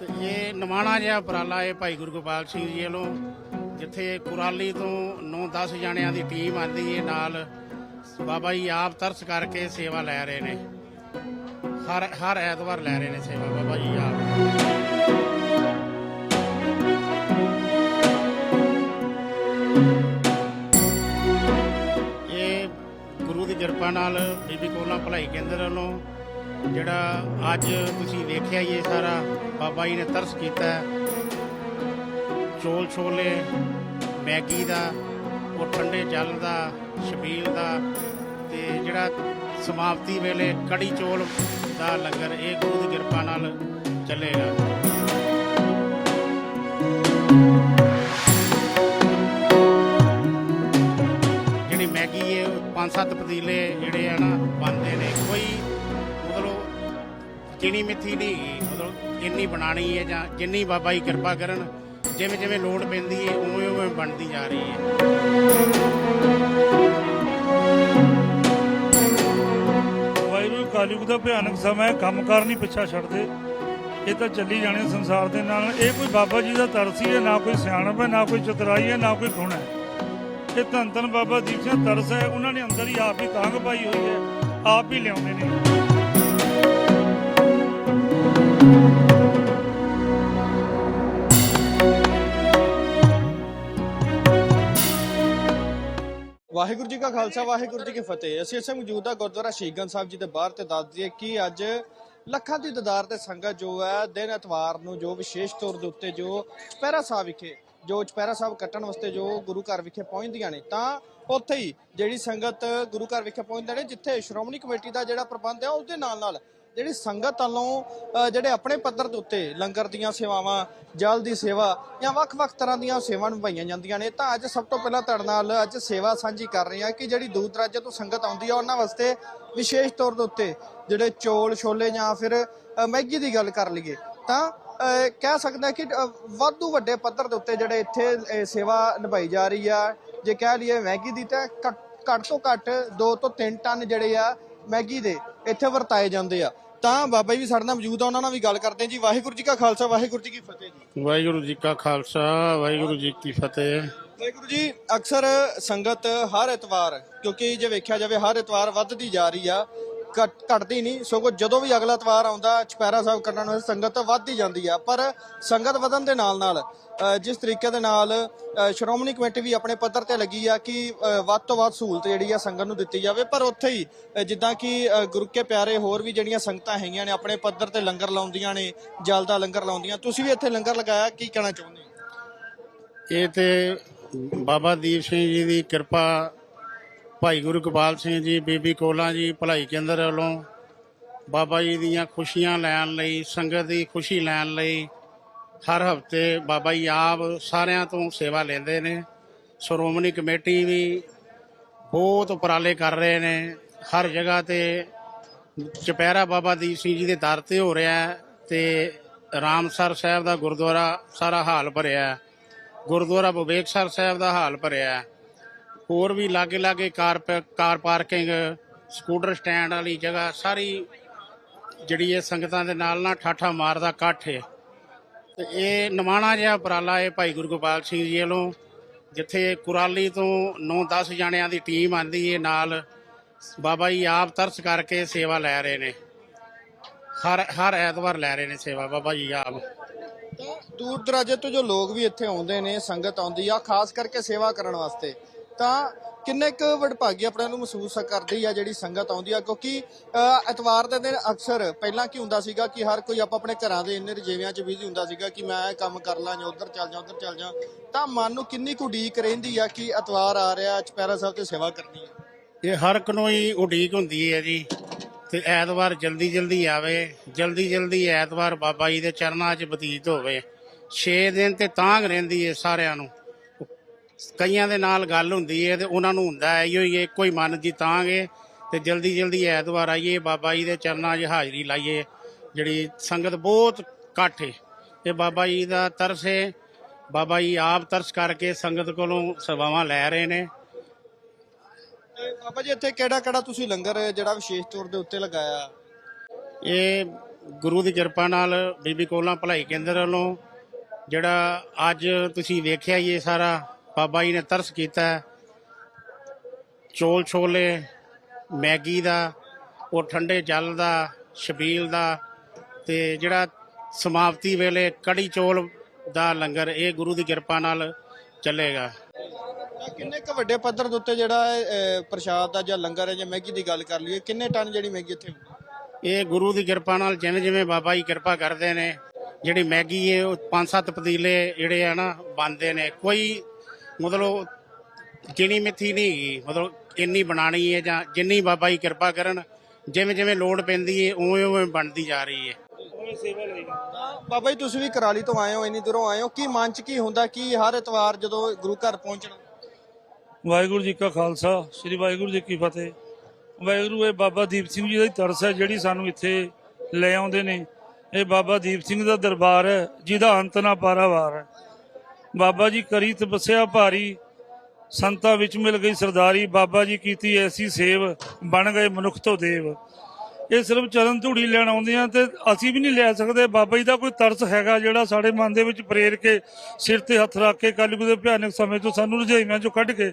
ਤੇ ਇਹ ਨਿਮਾਣਾ ਜਿਹਾ ਉਪਰਾਲਾ ਇਹ ਭਾਈ ਗੁਰੂ ਗੋਪਾਲ ਸਿੰਘ ਜੀ ਵੱਲੋਂ, ਜਿੱਥੇ ਕੁਰਾਲੀ ਤੋਂ 9-10 ਜਣਿਆਂ ਦੀ ਟੀਮ ਆਂਦੀ ਹੈ ਨਾਲ ਬਾਬਾ ਜੀ ਆਪ ਤਰਸ ਕਰਕੇ ਸੇਵਾ ਲੈ ਰਹੇ ਨੇ। ਹਰ ਹਰ ਐਤਵਾਰ ਲੈ ਰਹੇ ਨੇ ਸੇਵਾ, ਬਾਬਾ ਜੀ ਆਪ। ਇਹ ਗੁਰੂ ਦੀ ਕਿਰਪਾ ਨਾਲ ਬੀਬੀ ਕੋਲਾ ਭਲਾਈ ਕੇਂਦਰ ਵੱਲੋਂ ਜਿਹੜਾ ਅੱਜ ਤੁਸੀਂ ਵੇਖਿਆ ਹੀ ਇਹ ਸਾਰਾ, ਬਾਬਾ ਜੀ ਨੇ ਤਰਸ ਕੀਤਾ ਹੈ। ਚੋਲ ਛੋਲੇ, ਮੈਗੀ ਦਾ, ਉਹ ਠੰਡੇ ਜਲ ਦਾ, ਛਬੀਲ ਦਾ, ਤੇ ਜਿਹੜਾ ਸਮਾਪਤੀ ਵੇਲੇ ਕੜੀ ਚੋਲ ਦਾ ਲੰਗਰ, ਇਹ ਗੁਰੂ ਦੀ ਕਿਰਪਾ ਨਾਲ ਚੱਲੇਗਾ ਜਿਹੜੀ ਮੈਗੀ ਹੈ ਪੰਜ ਸੱਤ ਪਤੀਲੇ ਜਿਹੜੇ ਆ ਨਾ, ਬਣਦੇ ਨੇ, ਕੋਈ ਮਤਲਬ ਮਿੱਥੀ ਨਹੀਂ ਹੈਗੀ, ਮਤਲਬ ਇੰਨੀ ਬਣਾਣੀ ਹੈ ਜਾਂ ਜਿੰਨੀ ਬਾਬਾ ਜੀ ਕਿਰਪਾ ਕਰਨ ਜਿਵੇਂ ਜਿਵੇਂ ਲੋੜ ਪੈਂਦੀ ਹੈ ਉਵੇਂ ਉਵੇਂ ਬਣਦੀ ਜਾ ਰਹੀ ਹੈ। ਵਾਹਿਗੁਰੂ ਕਾਲਯੁਗ ਦਾ ਭਿਆਨਕ ਸਮਾਂ ਹੈ ਕੰਮਕਾਰ ਨਹੀਂ ਪਿੱਛਾ ਛੱਡਦੇ। ਇਹ ਤਾਂ ਚੱਲੀ ਜਾਣੇ ਸੰਸਾਰ ਦੇ ਨਾਲ। ਇਹ ਕੋਈ ਬਾਬਾ ਜੀ ਦਾ ਤਰਸ ਹੀ ਹੈ ਨਾ ਕੋਈ ਸਿਆਣਪ ਹੈ ਨਾ ਕੋਈ ਚਤਰਾਈ ਹੈ ਨਾ ਕੋਈ ਗੁਣ ਹੈ। ਇਹ ਧੰਨ ਧੰਨ ਬਾਬਾ ਦੀਪ ਸਿੰਘ ਤਰਸ ਹੈ ਉਹਨਾਂ ਨੇ ਅੰਦਰ ਹੀ ਆਪ ਹੀ ਤਾਂਗ ਪਾਈ ਹੋਈ ਹੈ ਆਪ ਹੀ ਲਿਆਉਂਦੇ ਨੇ। ਵਾਹਿਗੁਰੂ ਜੀ ਕਾ ਖਾਲਸਾ, ਵਾਹਿਗੁਰੂ ਜੀ ਕੀ ਫਤਿਹ। ਅਸੀਂ ਇਸੇ ਮੌਜੂਦਾ ਗੁਰਦੁਆਰਾ ਸ਼ਹੀਦਗੰਜ ਸਾਹਿਬ ਜੀ ਦੇ ਬਾਹਰ ਤੇ ਦੱਸ ਦਈਏ ਕਿ ਅੱਜ ਲੱਖਾਂ ਦੀ ਦਦਾਰ ਤੇ ਸੰਗਤ ਜੋ ਹੈ, ਦਿਨ ਐਤਵਾਰ ਨੂੰ ਜੋ ਵਿਸ਼ੇਸ਼ ਤੌਰ ਦੇ ਉੱਤੇ ਜੋ ਚੁਪਹਿਰਾ ਸਾਹਿਬ ਵਿਖੇ, ਜੋ ਚੁਪਹਿਰਾ ਸਾਹਿਬ ਕੱਟਣ ਵਾਸਤੇ ਜੋ ਗੁਰੂ ਘਰ ਵਿਖੇ ਪਹੁੰਚਦੀਆਂ ਨੇ, ਤਾਂ ਉੱਥੇ ਹੀ ਜਿਹੜੀ ਸੰਗਤ ਗੁਰੂ ਘਰ ਵਿਖੇ ਪਹੁੰਚਦੇ ਨੇ, ਜਿੱਥੇ ਸ਼੍ਰੋਮਣੀ ਕਮੇਟੀ ਦਾ ਜਿਹੜਾ ਪ੍ਰਬੰਧ ਹੈ, ਉਹਦੇ ਨਾਲ ਨਾਲ ਜਿਹੜੀ ਸੰਗਤ ਵੱਲੋਂ ਜਿਹੜੇ ਆਪਣੇ ਪੱਧਰ ਦੇ ਉੱਤੇ ਲੰਗਰ ਦੀਆਂ ਸੇਵਾਵਾਂ, ਜਲ ਦੀ ਸੇਵਾ ਜਾਂ ਵੱਖ-ਵੱਖ ਤਰ੍ਹਾਂ ਦੀਆਂ ਸੇਵਾਵਾਂ ਨਿਭਾਈਆਂ ਜਾਂਦੀਆਂ ਨੇ, ਤਾਂ ਅੱਜ ਸਭ ਤੋਂ ਪਹਿਲਾਂ ਤੁਹਾਡੇ ਨਾਲ ਅੱਜ ਸੇਵਾ ਸਾਂਝੀ ਕਰ ਰਹੇ ਹਾਂ ਕਿ ਜਿਹੜੀ ਦੂਰ ਦਰਾਜੇ ਤੋਂ ਸੰਗਤ ਆਉਂਦੀ ਆ, ਉਹਨਾਂ ਵਾਸਤੇ ਵਿਸ਼ੇਸ਼ ਤੌਰ ਦੇ ਉੱਤੇ ਜਿਹੜੇ ਚੋਲ, ਛੋਲੇ ਜਾਂ ਫਿਰ ਮੈਗੀ ਦੀ ਗੱਲ ਕਰ ਲਈਏ, ਤਾਂ ਕਹਿ ਸਕਦੇ ਹਾਂ ਕਿ ਵਾਧੂ ਵੱਡੇ ਪੱਧਰ ਦੇ ਉੱਤੇ ਜਿਹੜੇ ਇੱਥੇ ਸੇਵਾ ਨਿਭਾਈ ਜਾ ਰਹੀ ਆ, ਜੇ ਕਹਿ ਲਈਏ ਮੈਗੀ ਦੀ ਤਾਂ ਘੱਟ ਘੱਟ ਤੋਂ ਘੱਟ 2 ਤੋਂ 3 ਟਨ ਜਿਹੜੇ ਆ ਮੈਗੀ ਦੇ ਇੱਥੇ ਵਰਤਾਏ ਜਾਂਦੇ ਆ। ਤਾਂ ਬਾਬਾ ਜੀ ਵੀ ਸਾਡੇ ਨਾਲ ਮੌਜੂਦ ਆ ਉਹਨਾਂ ਨਾਲ ਵੀ ਗੱਲ ਕਰਦੇ ਹਾਂ ਜੀ। ਵਾਹਿਗੁਰੂ ਜੀ ਕਾ ਖਾਲਸਾ ਵਾਹਿਗੁਰੂ ਜੀ ਕੀ ਫਤਿਹ ਜੀ। ਵਾਹਿਗੁਰੂ ਜੀ ਕਾ ਖਾਲਸਾ ਵਾਹਿਗੁਰੂ ਜੀ ਕੀ ਫਤਿਹ। ਵਾਹਿਗੁਰੂ ਜੀ ਅਕਸਰ ਸੰਗਤ ਹਰ ਐਤਵਾਰ ਕਿਉਂਕਿ ਜੇ ਵੇਖਿਆ ਜਾਵੇ ਹਰ ਐਤਵਾਰ ਵੱਧਦੀ ਜਾ ਰਹੀ ਆ। ਘਟਦੀ ਨਹੀਂ ਸਗੋਂ ਜਦੋਂ ਵੀ ਅਗਲਾ ਐਤਵਾਰ ਆਉਂਦਾ ਚੁਪਹਿਰਾ ਸਾਹਿਬ ਕੱਢਣ ਵਾਸਤੇ ਸੰਗਤ ਵੱਧਦੀ ਜਾਂਦੀ ਆ। ਪਰ ਸੰਗਤ ਵਧਣ ਦੇ ਨਾਲ ਨਾਲ ਜਿਸ ਤਰੀਕੇ ਦੇ ਨਾਲ ਸ਼੍ਰੋਮਣੀ ਕਮੇਟੀ ਵੀ ਆਪਣੇ ਪੱਧਰ ਤੇ ਲੱਗੀ ਆ ਕਿ ਵੱਧ ਤੋਂ ਵੱਧ ਸਹੂਲਤ ਜਿਹੜੀ ਆ ਸੰਗਤ ਨੂੰ ਦਿੱਤੀ ਜਾਵੇ। ਪਰ ਉੱਥੇ ਹੀ ਜਿੱਦਾਂ ਕਿ ਅ, ਗੁਰੂ ਕੇ ਪਿਆਰੇ ਹੋਰ ਵੀ ਜਿਹੜੀਆਂ ਸੰਗਤਾਂ ਹੈਗੀਆਂ ਨੇ ਆਪਣੇ ਪੱਧਰ ਤੇ ਲੰਗਰ ਲਾਉਂਦੀਆਂ ਨੇ ਜਲ ਦਾ ਲੰਗਰ ਲਾਉਂਦੀਆਂ ਤੁਸੀਂ ਵੀ ਇੱਥੇ ਲੰਗਰ ਲਗਾਇਆ ਕੀ ਕਹਿਣਾ ਚਾਹੁੰਦੇ ਇਹ ਤੇ ਬਾਬਾ ਦੀਪ ਸਿੰਘ ਜੀ ਦੀ ਕਿਰਪਾ ਭਾਈ ਗੁਰੂ ਗੋਪਾਲ ਸਿੰਘ ਜੀ, ਬੀਬੀ ਕੋਲਾ ਜੀ, ਭਲਾਈ ਕੇਂਦਰ ਵੱਲੋਂ ਬਾਬਾ ਜੀ ਦੀਆਂ ਖੁਸ਼ੀਆਂ ਲੈਣ ਲਈ, ਸੰਗਤ ਦੀ ਖੁਸ਼ੀ ਲੈਣ ਲਈ ਹਰ ਹਫ਼ਤੇ ਬਾਬਾ ਜੀ ਆਪ ਸਾਰਿਆਂ ਤੋਂ ਸੇਵਾ ਲੈਂਦੇ ਨੇ। ਸ਼੍ਰੋਮਣੀ ਕਮੇਟੀ ਵੀ ਬਹੁਤ ਉਪਰਾਲੇ ਕਰ ਰਹੇ ਨੇ। ਹਰ ਜਗ੍ਹਾ ਤੇ ਚੁਪਹਿਰਾ ਬਾਬਾ ਦੀਪ ਸਿੰਘ ਜੀ ਦੇ ਦਰ ਤੇ ਹੋ ਰਿਹਾ ਹੈ ਤੇ ਰਾਮਸਰ ਸਾਹਿਬ ਦਾ ਗੁਰਦੁਆਰਾ ਸਾਰਾ ਹਾਲ ਭਰਿਆ ਹੈ। ਗੁਰਦੁਆਰਾ ਬਵੇਕਸਰ ਸਾਹਿਬ ਦਾ ਹਾਲ ਭਰਿਆ ਹੈ। ਹੋਰ ਵੀ ਲਾਗੇ ਲਾਗੇ car car parking, scooter stand ਵਾਲੀ ਜਗ੍ਹਾ ਸਾਰੀ ਜਿਹੜੀ ਇਹ ਸੰਗਤਾਂ ਦੇ ਨਾਲ ਨਾ ਠਾਠਾ ਮਾਰਦਾ ਇਕੱਠ ਹੈ। ਤੇ ਇਹ ਨਿਮਾਣਾ ਜਿਹਾ ਉਪਰਾਲਾ ਹੈ ਭਾਈ ਗੁਰੂ ਗੋਪਾਲ ਸਿੰਘ ਜੀ ਵੱਲੋਂ, ਜਿੱਥੇ ਕੁਰਾਲੀ ਤੋਂ 9-10 ਜਣਿਆਂ ਦੀ ਟੀਮ ਆਂਦੀ ਹੈ ਨਾਲ ਬਾਬਾ ਜੀ ਆਪ ਤਰਸ ਕਰਕੇ ਸੇਵਾ ਲੈ ਰਹੇ ਨੇ। ਹਰ ਹਰ ਐਤਵਾਰ ਲੈ ਰਹੇ ਨੇ ਸੇਵਾ ਬਾਬਾ ਜੀ ਆਪ। ਦੂਰ ਦਰਾਜੇ ਤੋਂ ਜੋ ਲੋਕ ਵੀ ਇੱਥੇ ਆਉਂਦੇ ਨੇ, ਸੰਗਤ ਆਉਂਦੀ ਆ, ਖਾਸ ਕਰਕੇ ਸੇਵਾ ਕਰਨ ਵਾਸਤੇ। ਤਾਂ ਕਿੰਨੇ ਕੁ ਵਡਭਾਗੀ ਆਪਣੇ ਨੂੰ ਮਹਿਸੂਸ ਕਰਦੀ ਆ ਜਿਹੜੀ ਸੰਗਤ ਆਉਂਦੀ ਆ? ਕਿਉਂਕਿ ਐਤਵਾਰ ਦੇ ਦਿਨ ਅਕਸਰ ਪਹਿਲਾਂ ਕੀ ਹੁੰਦਾ ਸੀਗਾ ਕਿ ਹਰ ਕੋਈ ਆਪਾਂ ਆਪਣੇ ਘਰਾਂ ਦੇ ਇੰਨੇ ਰਜੇਵਿਆਂ 'ਚ ਬਿਜ਼ੀ ਹੁੰਦਾ ਸੀਗਾ ਕਿ ਮੈਂ ਇਹ ਕੰਮ ਕਰ ਲਾਂ ਜਾਂ ਉਧਰ ਚੱਲ ਜਾ ਉਧਰ ਚੱਲ ਜਾ। ਤਾਂ ਮਨ ਨੂੰ ਕਿੰਨੀ ਕੁ ਉਡੀਕ ਰਹਿੰਦੀ ਆ ਕਿ ਐਤਵਾਰ ਆ ਰਿਹਾ ਚਪੈਰਾ ਸਾਹਿਬ ਤੇ ਸੇਵਾ ਕਰਨੀ ਆ? ਇਹ ਹਰ ਇੱਕ ਨੂੰ ਹੀ ਉਡੀਕ ਹੁੰਦੀ ਹੈ ਜੀ। ਤੇ ਐਤਵਾਰ ਜਲਦੀ ਜਲਦੀ ਆਵੇ, ਜਲਦੀ ਜਲਦੀ ਐਤਵਾਰ ਬਾਬਾ ਜੀ ਦੇ ਚਰਨਾਂ 'ਚ ਬਤੀਤ ਹੋਵੇ। 6 ਦਿਨ ਤੇ ਤਾਂਗ ਰਹਿੰਦੀ ਹੈ ਸਾਰਿਆਂ ਨੂੰ। ਕਈਆਂ ਦੇ ਨਾਲ ਗੱਲ ਹੁੰਦੀ ਹੈ ਤੇ ਉਹਨਾਂ ਨੂੰ ਹੁੰਦਾ ਹੈ ਇਹੋ ਹੀ ਇੱਕੋ ਹੀ ਮਨ ਦੀ ਤਾਂਗ ਹੈ ਤੇ ਜਲਦੀ ਜਲਦੀ ਐਤਵਾਰ ਆਈਏ ਬਾਬਾ ਜੀ ਦੇ ਚਰਨਾਂ 'ਚ ਹਾਜ਼ਰੀ ਲਾਈਏ। ਜਿਹੜੀ ਸੰਗਤ ਬਹੁਤ ਇਕੱਠ ਹੈ ਇਹ ਬਾਬਾ ਜੀ ਦਾ ਤਰਸ ਹੈ ਬਾਬਾ ਜੀ ਆਪ ਤਰਸ ਕਰਕੇ ਸੰਗਤ ਕੋਲੋਂ ਸੇਵਾਵਾਂ ਲੈ ਰਹੇ ਨੇ। ਤੇ ਬਾਬਾ ਜੀ ਇੱਥੇ ਕਿਹੜਾ ਕਿਹੜਾ ਤੁਸੀਂ ਲੰਗਰ ਜਿਹੜਾ ਵਿਸ਼ੇਸ਼ ਤੌਰ ਦੇ ਉੱਤੇ ਲਗਾਇਆ? ਇਹ ਗੁਰੂ ਦੀ ਕਿਰਪਾ ਨਾਲ ਬੀਬੀ ਕੋਲਾਂ ਭਲਾਈ ਕੇਂਦਰ ਵੱਲੋਂ ਜਿਹੜਾ ਅੱਜ ਤੁਸੀਂ ਵੇਖਿਆ ਇਹ ਸਾਰਾ ਬਾਬਾ ਜੀ ਨੇ ਤਰਸ ਕੀਤਾ। ਚੋਲ ਛੋਲੇ ਮੈਗੀ ਦਾ ਉਹ ਠੰਡੇ ਜਲ ਦਾ ਛਬੀਲ ਦਾ ਤੇ ਜਿਹੜਾ ਸਮਾਪਤੀ ਵੇਲੇ ਕੜੀ ਚੋਲ ਦਾ ਲੰਗਰ ਇਹ ਗੁਰੂ ਦੀ ਕਿਰਪਾ ਨਾਲ ਚੱਲੇਗਾ ਕਿੰਨੇ ਕੁ ਵੱਡੇ ਪੱਧਰ ਦੇ ਉੱਤੇ ਜਿਹੜਾ ਇਹ, ਪ੍ਰਸ਼ਾਦ ਦਾ ਜਾਂ ਲੰਗਰ ਹੈ ਜਾਂ ਮੈਗੀ ਦੀ ਗੱਲ ਕਰ ਲਈਏ ਕਿੰਨੇ ਟਨ ਜਿਹੜੀ ਮੈਗੀ ਇੱਥੇ ਹੁੰਦੀ? ਇਹ ਗੁਰੂ ਦੀ ਕਿਰਪਾ ਨਾਲ ਜਿਵੇਂ ਜਿਵੇਂ ਬਾਬਾ ਜੀ ਕਿਰਪਾ ਕਰਦੇ ਨੇ ਜਿਹੜੀ ਮੈਗੀ ਹੈ ਉਹ ਪੰਜ ਸੱਤ ਪਤੀਲੇ ਜਿਹੜੇ ਆ ਨਾ ਬਣਦੇ ਨੇ ਕੋਈ ਮਤਲਬ ਗਿਣੀ ਮਿੱਥੀ ਨਹੀਂ ਹੈਗੀ ਮਤਲਬ ਇੰਨੀ ਬਣਾਣੀ ਹੈ ਜਾਂ ਜਿੰਨੀ ਬਾਬਾ ਜੀ ਕਿਰਪਾ ਕਰਨ ਜਿਵੇਂ ਜਿਵੇਂ ਲੋੜ ਪੈਂਦੀ ਹੈ ਉਵੇਂ ਉਵੇਂ ਬਣਦੀ ਜਾ ਰਹੀ ਹੈ। ਬਾਬਾ ਜੀ ਤੁਸੀਂ ਵੀ ਕਰਾਲੀ ਤੋਂ ਆਏ ਹੋ ਇੰਨੀ ਦੂਰੋਂ ਆਏ ਹੋ ਕੀ ਮਨ ਚ ਕੀ ਹੁੰਦਾ ਕੀ ਹਰ ਇਤਵਾਰ ਜਦੋਂ ਗੁਰੂ ਘਰ ਪਹੁੰਚਣਾ? ਵਾਹਿਗੁਰੂ ਜੀ ਕਾ ਖਾਲਸਾ ਸ੍ਰੀ ਵਾਹਿਗੁਰੂ ਜੀ ਕੀ ਫਤਿਹ। ਵਾਹਿਗੁਰੂ ਇਹ ਬਾਬਾ ਦੀਪ ਸਿੰਘ ਜੀ ਦਾ ਹੀ ਤਰਸ ਹੈ ਜਿਹੜੀ ਸਾਨੂੰ ਇੱਥੇ ਲੈ ਆਉਂਦੇ ਨੇ। ਇਹ ਬਾਬਾ ਦੀਪ ਸਿੰਘ ਦਾ ਦਰਬਾਰ ਹੈ ਜਿਹਦਾ ਅੰਤ ਨਾ ਪਾਰਾਵਾਰ ਹੈ। ਬਾਬਾ ਜੀ ਕਰੀ ਤਪੱਸਿਆ ਭਾਰੀ, ਸੰਤਾਂ ਵਿੱਚ ਮਿਲ ਗਈ ਸਰਦਾਰੀ, ਬਾਬਾ ਜੀ ਕੀਤੀ ਐਸੀ ਸੇਵ, ਬਣ ਗਏ ਮਨੁੱਖ ਤੋਂ ਦੇਵ। ਇਹ ਸਿਰਫ ਚਰਨ ਧੂੜੀ ਲੈਣ ਆਉਂਦੇ ਆ ਤੇ ਅਸੀਂ ਵੀ ਨਹੀਂ ਲੈ ਸਕਦੇ, ਬਾਬਾ ਜੀ ਦਾ ਕੋਈ ਤਰਸ ਹੈਗਾ ਜਿਹੜਾ ਸਾਡੇ ਮਨ ਦੇ ਵਿੱਚ ਪ੍ਰੇਰ ਕੇ ਸਿਰ ਤੇ ਹੱਥ ਰੱਖ ਕੇ ਕਲਯੁਗ ਦੇ ਭਿਆਨਕ ਸਮੇਂ ਤੋਂ ਸਾਨੂੰ ਰੁਝੇਵਿਆਂ ਚੋਂ ਕੱਢ ਕੇ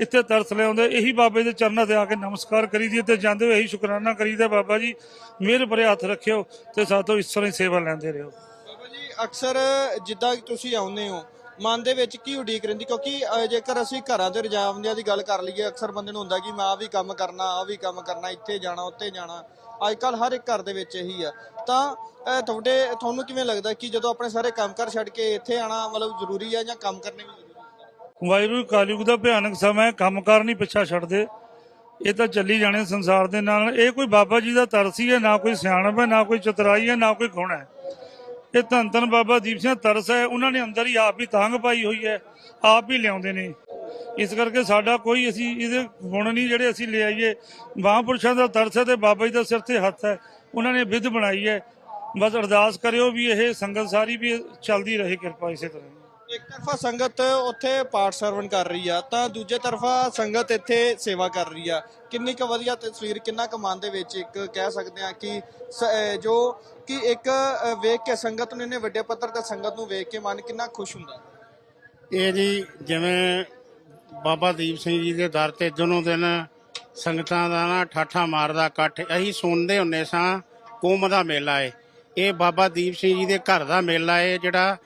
ਇੱਥੇ ਤਰਸ ਲਿਆਉਂਦੇ। ਇਹੀ ਬਾਬੇ ਦੇ ਚਰਨਾਂ ਤੇ ਆ ਕੇ ਨਮਸਕਾਰ ਕਰੀਦੀ ਤੇ ਜਾਂਦੇ ਹੋਏ ਇਹੀ ਸ਼ੁਕਰਾਨਾ ਕਰੀਦਾ ਬਾਬਾ ਜੀ। ਮਿਹਰ ਭਰੇ ਹੱਥ ਰੱਖਿਓ ਤੇ ਸਾਤੋਂ ਇਸ ਤਰ੍ਹਾਂ ਹੀ ਸੇਵਾ ਲੈਂਦੇ ਰਹੋ। ਬਾਬਾ ਜੀ, ਅਕਸਰ ਜਿੱਦਾਂ ਤੁਸੀਂ ਆਉਂਦੇ ਹੋ ਮਨ ਦੇ ਵਿੱਚ ਕੀ ਉਡੀਕ ਰਹਿੰਦੀ? ਕਿਉਂਕਿ ਅਹ, ਜੇਕਰ ਅਸੀਂ ਘਰਾਂ ਦੇ ਰਜਾਮੰਦੀਆਂ ਦੀ ਗੱਲ ਕਰ ਲਈਏ ਅਕਸਰ ਬੰਦੇ ਨੂੰ ਹੁੰਦਾ ਕਿ ਮੈਂ ਆ ਵੀ ਕੰਮ ਕਰਨਾ ਆ ਵੀ ਕੰਮ ਕਰਨਾ ਇੱਥੇ ਜਾਣਾ ਉੱਥੇ ਜਾਣਾ। ਅੱਜ ਕੱਲ ਹਰ ਇੱਕ ਘਰ ਦੇ ਵਿੱਚ ਇਹੀ ਆ। ਤਾਂ ਅਹ, ਤੁਹਾਡੇ ਤੁਹਾਨੂੰ ਕਿਵੇਂ ਲੱਗਦਾ ਕਿ ਜਦੋਂ ਆਪਣੇ ਸਾਰੇ ਕੰਮਕਾਰ ਛੱਡ ਕੇ ਇੱਥੇ ਆਣਾ ਮਤਲਬ ਜ਼ਰੂਰੀ ਹੈ ਜਾਂ ਕੰਮ ਕਰਨੇ ਵੀ ਜ਼ਰੂਰੀ ਹੈ ਵਾਹਿਗੁਰੂ ਕਾਲਯੁਗ ਦਾ ਭਿਆਨਕ ਸਮਾਂ ਹੈ ਕੰਮਕਾਰ ਨਹੀਂ ਪਿੱਛਾ ਛੱਡਦੇ। ਇਹ ਤਾਂ ਚੱਲੀ ਜਾਣੇ ਸੰਸਾਰ ਦੇ ਨਾਲ। ਇਹ ਕੋਈ ਬਾਬਾ ਜੀ ਦਾ ਤਰਸ ਹੀ ਹੈ ਨਾ ਕੋਈ ਸਿਆਣਪ ਹੈ ਨਾ ਕੋਈ ਚਤਰਾਈ ਹੈ ਨਾ ਕੋਈ ਗੁਣ ਹੈ। ਇਹ ਧੰਨ ਧੰਨ ਬਾਬਾ ਦੀਪ ਸਿੰਘ ਦਾ ਤਰਸ ਹੈ। ਉਹਨਾਂ ਨੇ ਅੰਦਰ ਹੀ ਆਪ ਹੀ ਤਾਂਗ ਪਾਈ ਹੋਈ ਹੈ। ਆਪ ਹੀ ਲਿਆਉਂਦੇ ਨੇ। ਇਸ ਕਰਕੇ ਸਾਡਾ ਕੋਈ ਅਸੀਂ ਇਹਦੇ ਗੁਣ ਨਹੀਂ ਜਿਹੜੇ ਅਸੀਂ ਲੈ ਆਈਏ। ਮਹਾਂਪੁਰਸ਼ਾਂ ਦਾ ਤਰਸ ਹੈ ਤੇ ਬਾਬਾ ਜੀ ਦਾ ਸਿਰ ਤੇ ਹੱਥ ਹੈ। ਉਹਨਾਂ ਨੇ ਵਿਧ ਬਣਾਈ ਹੈ। ਬਸ ਅਰਦਾਸ ਕਰਿਓ ਵੀ ਇਹ ਸੰਗਤ ਸਾਰੀ ਵੀ ਚੱਲਦੀ ਰਹੇ ਕਿਰਪਾ ਇਸੇ ਤਰ੍ਹਾਂ ਹੀ। ਇੱਕ ਤਰਫਾ ਸੰਗਤ ਉੱਥੇ ਪਾਠ ਸਰਵਣ ਕਰ ਰਹੀ ਆ, ਤਾਂ ਦੂਜੇ ਤਰਫਾ ਸੰਗਤ ਇੱਥੇ ਸੇਵਾ ਕਰ ਰਹੀ ਆ। ਕਿੰਨੀ ਕੁ ਵਧੀਆ ਤਸਵੀਰ, ਕਿੰਨਾ ਕੁ ਮਨ ਦੇ ਵਿੱਚ ਇੱਕ ਕਹਿ ਸਕਦੇ ਆ ਕਿ ਸ- ਜੋ ਕਿ ਇੱਕ ਵੇਖ ਕੇ ਸੰਗਤ ਨੂੰ, ਇਹਨੇ ਵੱਡੇ ਪੱਧਰ ਤੇ ਸੰਗਤ ਨੂੰ ਵੇਖ ਕੇ ਮਨ ਕਿੰਨਾ ਖੁਸ਼ ਹੁੰਦਾ। ਇਹ ਜੀ ਜਿਵੇਂ ਬਾਬਾ ਦੀਪ ਸਿੰਘ ਜੀ ਦੇ ਦਰ ਤੇ ਦਿਨੋਂ ਦਿਨ ਸੰਗਤਾਂ ਦਾ ਨਾ ਠਾਠਾ ਮਾਰਦਾ ਇਕੱਠ, ਅਸੀਂ ਸੁਣਦੇ ਹੁੰਨੇ ਸਾਂ, ਕੁੰਭ ਦਾ ਮੇਲਾ ਏ। ਇਹ ਬਾਬਾ ਦੀਪ ਸਿੰਘ ਜੀ ਦੇ ਘਰ ਦਾ ਮੇਲਾ ਏ, ਜਿਹੜਾ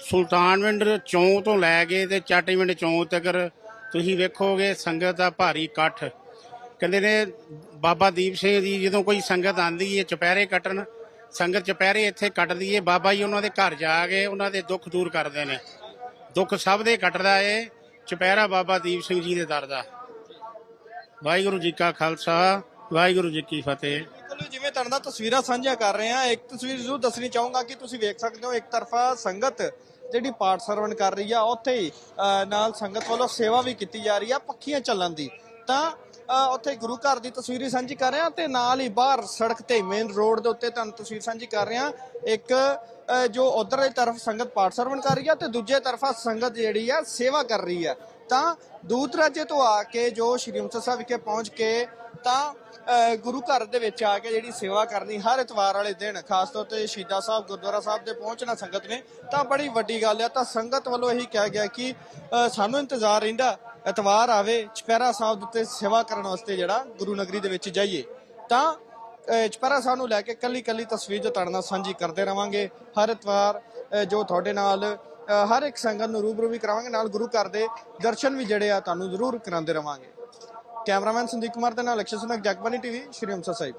ਸੁਲਤਾਨਵਿੰਡ ਚੌਂਕ ਤੋਂ ਲੈ ਕੇ ਤੇ ਚਾਟੀਵਿੰਡ ਚੌਂ ਤੱਕ ਤੁਸੀਂ ਵੇਖੋਗੇ, ਸੰਗਤ ਦਾ ਭਾਰੀ ਇਕੱਠ। ਕਹਿੰਦੇ ਨੇ, ਬਾਬਾ ਦੀਪ ਸਿੰਘ ਜੀ, ਜਦੋਂ ਕੋਈ ਸੰਗਤ ਆਂਦੀ ਹੈ ਚੁਪਹਿਰੇ ਕੱਟਣ, ਸੰਗਤ ਚੁਪਹਿਰੇ ਇੱਥੇ ਕੱਟਦੀ ਏ, ਬਾਬਾ ਜੀ ਉਹਨਾਂ ਦੇ ਘਰ ਜਾ ਕੇ ਉਹਨਾਂ ਦੇ ਦੁੱਖ ਦੂਰ ਕਰਦੇ ਨੇ। ਦੁੱਖ ਸਭ ਦੇ ਕੱਟਦਾ ਏ, ਚੁਪਹਿਰਾ ਬਾਬਾ ਦੀਪ ਸਿੰਘ ਜੀ ਦੇ ਦਰ ਦਾ। ਵਾਹਿਗੁਰੂ ਜੀ ਕਾ ਖਾਲਸਾ, ਵਾਹਿਗੁਰੂ ਜੀ ਕੀ ਫਤਿਹ। ਬਿਲਕੁਲ ਜਿਵੇਂ ਤੁਹਾਡੇ ਨਾਲ ਤਸਵੀਰਾਂ ਸਾਂਝਾ ਕਰ ਰਹੇ ਆ ਇੱਕ ਤਸਵੀਰ ਜ਼ਰੂਰ ਦੱਸਣੀ ਚਾਹੂੰਗਾ ਕਿ ਤੁਸੀਂ ਵੇਖ ਸਕਦੇ ਹੋ, ਇੱਕ ਤਰਫਾ ਸੰਗਤ ਜਿਹੜੀ ਪਾਠ ਸਰਵਣ ਕਰ ਰਹੀ ਆ, ਉੱਥੇ ਹੀ ਨਾਲ ਸੰਗਤ ਵੱਲੋਂ ਸੇਵਾ ਵੀ ਕੀਤੀ ਜਾ ਰਹੀ ਆ ਪੱਖੀਆਂ ਚੱਲਣ ਦੀ। ਤਾਂ ਉੱਥੇ ਗੁਰੂ ਘਰ ਦੀ ਤਸਵੀਰ ਸਾਂਝੀ ਕਰ ਰਹੇ ਹਾਂ ਤੇ ਨਾਲ ਹੀ ਬਾਹਰ ਸੜਕ ਤੇ ਮੇਨ ਰੋਡ ਦੇ ਉੱਤੇ ਤੁਹਾਨੂੰ ਤਸਵੀਰ ਸਾਂਝੀ ਕਰ ਰਹੇ ਹਾਂ। ਇੱਕ ਜੋ ਉਧਰਲੀ ਤਰਫ ਸੰਗਤ ਪਾਠ ਸਰਵਣ ਕਰ ਰਹੀ ਆ ਤੇ ਦੂਜੇ ਤਰਫਾ ਸੰਗਤ ਜਿਹੜੀ ਆ ਸੇਵਾ ਕਰ ਰਹੀ ਆ। ਤਾਂ ਦੂਰ ਦਰਾਜੇ ਤੋਂ ਆ ਕੇ ਜੋ ਸ਼੍ਰੀ ਅੰਮ੍ਰਿਤਸਰ ਸਾਹਿਬ ਵਿਖੇ ਪਹੁੰਚ ਕੇ ਤਾਂ ਗੁਰੂ ਘਰ ਦੇ ਵਿੱਚ ਆ ਕੇ ਜਿਹੜੀ ਸੇਵਾ ਕਰਨੀ ਹਰ ਇਤਵਾਰ ਵਾਲੇ ਦਿਨ ਖਾਸ ਤੌਰ ਤੇ ਸ਼ਹੀਦਾਂ ਸਾਹਿਬ ਗੁਰਦੁਆਰਾ ਸਾਹਿਬ ਦੇ ਪਹੁੰਚਣਾ ਸੰਗਤ ਨੇ ਤਾਂ ਬੜੀ ਵੱਡੀ ਗੱਲ ਆ। ਤਾਂ ਸੰਗਤ ਵੱਲੋਂ ਇਹੀ ਕਿਹਾ ਗਿਆ ਕਿ ਸਾਨੂੰ ਇੰਤਜ਼ਾਰ ਰਹਿੰਦਾ ਇਤਵਾਰ ਆਵੇ ਚੁਪਹਿਰਾ ਸਾਹਿਬ ਦੇ ਉੱਤੇ ਸੇਵਾ ਕਰਨ ਵਾਸਤੇ ਜਿਹੜਾ ਗੁਰੂ ਨਗਰੀ ਦੇ ਵਿੱਚ ਜਾਈਏ। ਤਾਂ ਅਹ, ਚੁਪਹਿਰਾ ਸਾਹਿਬ ਨੂੰ ਲੈ ਕੇ ਕੱਲੀ ਕੱਲੀ ਤਸਵੀਰ ਜੋ ਤੁਹਾਡੇ ਨਾਲ ਸਾਂਝੀ ਕਰਦੇ ਰਵਾਂਗੇ। ਹਰ ਇਤਵਾਰ ਜੋ ਤੁਹਾਡੇ ਨਾਲ ਹਰ ਇੱਕ ਸੰਗਤ ਨੂੰ ਰੂਬਰੂ ਵੀ ਕਰਾਵਾਂਗੇ, ਨਾਲ ਗੁਰੂ ਘਰ ਦੇ ਦਰਸ਼ਨ ਵੀ ਜਿਹੜੇ ਆ ਤੁਹਾਨੂੰ ਜ਼ਰੂਰ ਕਰਾਉਂਦੇ ਰਵਾਂਗੇ। ਕੈਮਰਾਮੈਨ ਸੰਦੀਪ ਕੁਮਾਰ ਦੇ ਨਾਲ ਅਕਸ਼ਰ ਸੁਨਕ ਜਗਬਾਨੀ ਟੀਵੀ, ਸ਼੍ਰੀ ਅੰਮ੍ਰਿਤਸਰ ਸਾਹਿਬ।